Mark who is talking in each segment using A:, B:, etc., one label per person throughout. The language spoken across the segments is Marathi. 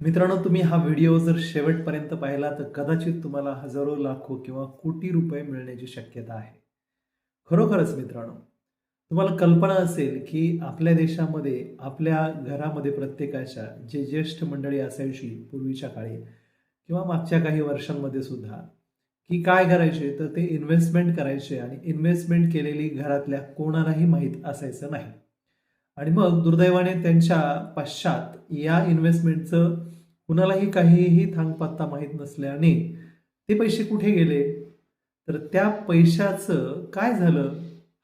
A: मित्रांनो तुम्ही हा व्हिडिओ जर शेवटपर्यंत पाहिला तर कदाचित तुम्हाला हजारो लाखो किंवा कोटी रुपये मिळण्याची शक्यता आहे. खरोखरच मित्रांनो तुम्हाला कल्पना असेल की आपल्या देशामध्ये आपल्या घरामध्ये प्रत्येकाच्या जे ज्येष्ठ मंडळी असायची पूर्वीच्या काळी किंवा मागच्या काही वर्षांमध्ये सुद्धा की काय करायचे तर ते इन्व्हेस्टमेंट करायचे आणि इन्व्हेस्टमेंट केलेली घरातल्या कोणालाही माहीत असायचं नाही. आणि मग दुर्दैवाने त्यांच्या पश्चात या इन्व्हेस्टमेंटचं कुणालाही काहीही थांगपत्ता माहीत नसल्याने ते पैसे कुठे गेले? तर त्या पैशाचं काय झालं?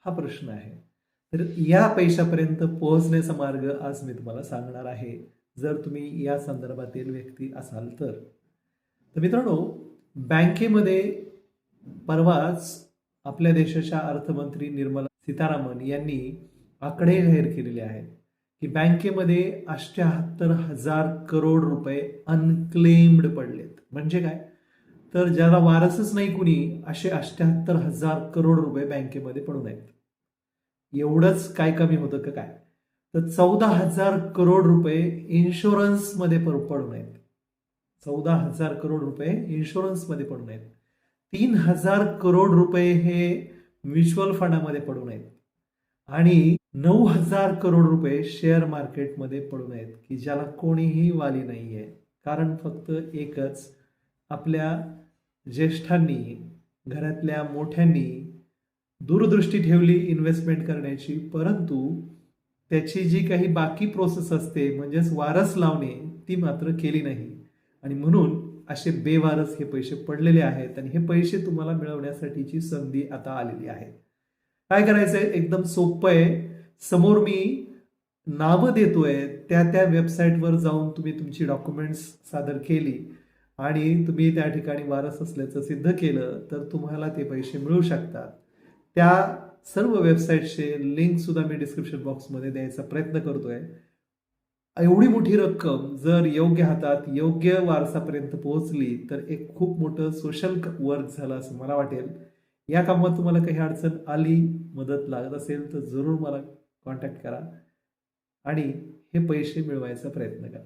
A: हा प्रश्न आहे. तर या पैशापर्यंत पोहोचण्याचा मार्ग आज मी तुम्हाला सांगणार आहे. जर तुम्ही या संदर्भातील व्यक्ती असाल तर. तर मित्रांनो बँकेमध्ये परवाच आपल्या देशाच्या अर्थमंत्री निर्मला सीतारामन यांनी आकडे जाहीर केलेले आहेत की बँकेमध्ये अष्ट्याहत्तर हजार करोड रुपये अनक्लेम्ड पडलेत. म्हणजे काय? तर ज्याला वारसच नाही कुणी असे अष्ट्याहत्तर हजार करोड रुपये बँकेमध्ये पडून आहेत. एवढंच काय कमी होतं का काय? तर चौदा हजार करोड रुपये इन्शुरन्समध्ये पडून आहेत. चौदा हजार करोड रुपये इन्शुरन्समध्ये पडून आहेत. तीन हजार करोड रुपये हे म्युच्युअल फंडामध्ये पडून आहेत. आणि नऊ हजार करोड रुपये शेअर मार्केटमध्ये पडून आहेत की ज्याला कोणीही वाली नाही आहे कारण फक्त एकच आपल्या ज्येष्ठांनी घरातल्या मोठ्यांनी दूरदृष्टी ठेवली इन्व्हेस्टमेंट करण्याची. परंतु त्याची जी काही बाकी प्रोसेस असते म्हणजेच वारस लावणे ती मात्र केली नाही. आणि म्हणून असे बेवारस हे पैसे पडलेले आहेत आणि हे पैसे तुम्हाला मिळवण्यासाठीची संधी आता आलेली आहे. काय करायचंय? एकदम सोपं आहे. समोर मी नावं देतोय त्या त्या वेबसाईटवर जाऊन तुम्ही तुमची डॉक्युमेंट्स सादर केली आणि तुम्ही त्या ठिकाणी वारस असल्याचं सिद्ध केलं तर तुम्हाला ते पैसे मिळू शकतात. त्या सर्व वेबसाईटचे लिंकसुद्धा मी डिस्क्रिप्शन बॉक्समध्ये द्यायचा प्रयत्न करतोय. एवढी मोठी रक्कम जर योग्य हातात योग्य वारसापर्यंत पोहोचली तर एक खूप मोठं सोशल वर्क झालं असं मला वाटेल. या कामात तुम्हाला काही अडचण आली मदत लागत असेल तर जरूर मला कॉन्टॅक्ट करा आणि हे पैसे मिळवायचा प्रयत्न करा.